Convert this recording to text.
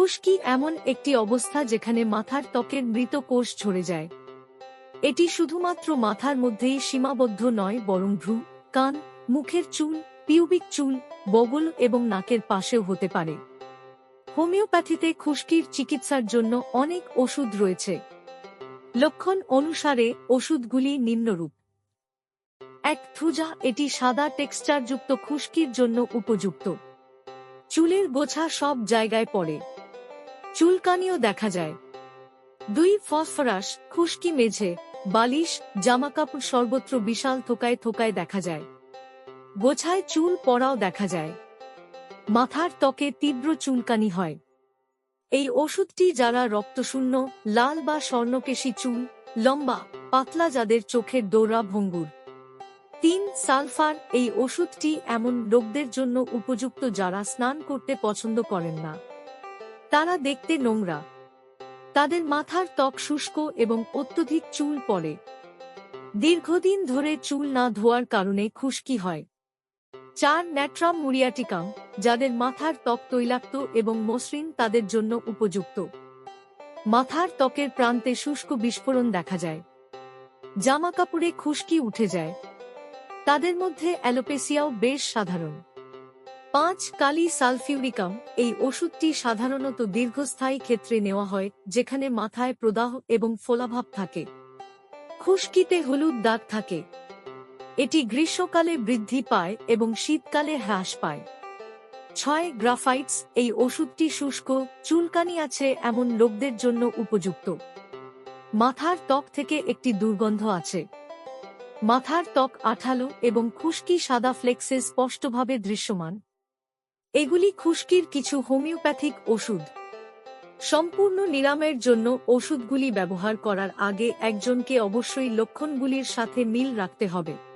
খুশকি এমন একটি অবস্থা যেখানে মাথার ত্বকের মৃত কোষ ঝরে যায়। এটি শুধুমাত্র মাথার মধ্যেই সীমাবদ্ধ নয়, বরং ভ্রু, কান, মুখের চুল, পিউবিক চুল, বগল এবং নাকের পাশেও হতে পারে। হোমিওপ্যাথিতে খুশকির চিকিৎসার জন্য অনেক ওষুধ রয়েছে। লক্ষণ অনুসারে ওষুধগুলি নিম্নরূপ। এক থুজা এটি সাদা টেক্সচারযুক্ত খুশকির জন্য উপযুক্ত। চুলের গোছা সব জায়গায় পড়ে। চুলকানিও দেখা যায়। দুই ফসফরাস, খুশকি মেঝে, বালিশ, জামাকাপড় সর্বত্র বিশাল থোকায় থোকায় দেখা যায়। গোছায় চুল পড়াও দেখা যায়। মাথার ত্বকে তীব্র চুলকানি হয়। এই ওষুধটি যারা রক্তশূন্য, লাল বা স্বর্ণকেশী চুল, লম্বা, পাতলা যাদের চোখের দৌড়া ভঙ্গুর। তিন, সালফার, এই ওষুধটি এমন লোকদের জন্য উপযুক্ত যারা স্নান করতে পছন্দ করেন না। তারা দেখতে নোংরা। তাদের মাথার ত্বক শুষ্ক এবং অত্যধিক চুল পড়ে। দীর্ঘদিন ধরে চুল না ধোয়ার কারণে খুশকি হয়। চার ন্যাট্রাম মুরিয়াটিকাম যাদের মাথার ত্বক তৈলাক্ত এবং মসৃণ, তাদের জন্য উপযুক্ত। মাথার ত্বকের প্রান্তে শুষ্ক বিস্ফোরণ দেখা যায়। জামা কাপড়ে খুশকি উঠে যায়। তাদের মধ্যে অ্যালোপেসিয়াও বেশ সাধারণ। পাঁচ কালি সালফিউরিকাম, এই ওষুধটি সাধারণত দীর্ঘস্থায়ী ক্ষেত্রে নেওয়া হয়, যেখানে মাথায় প্রদাহ এবং ফোলাভাব থাকে। খুশকিতে হলুদ দাগ থাকে। এটি গ্রীষ্মকালে বৃদ্ধি পায় এবং শীতকালে হ্রাস পায়। ছয় গ্রাফাইটস, এই ওষুধটি শুষ্ক, চুলকানি আছে এমন লোকদের জন্য উপযুক্ত। মাথার ত্বক থেকে একটি দুর্গন্ধ আছে। মাথার ত্বক আঠালো এবং খুশকি সাদা ফ্লেক্সে স্পষ্টভাবে দৃশ্যমান। এগুলি খুশকির কিছু হোমিওপ্যাথিক ওষুধ। সম্পূর্ণ নিরাময়ের জন্য ওষুধগুলি ব্যবহার করার আগে একজনকে অবশ্যই লক্ষণগুলির সাথে মিল রাখতে হবে।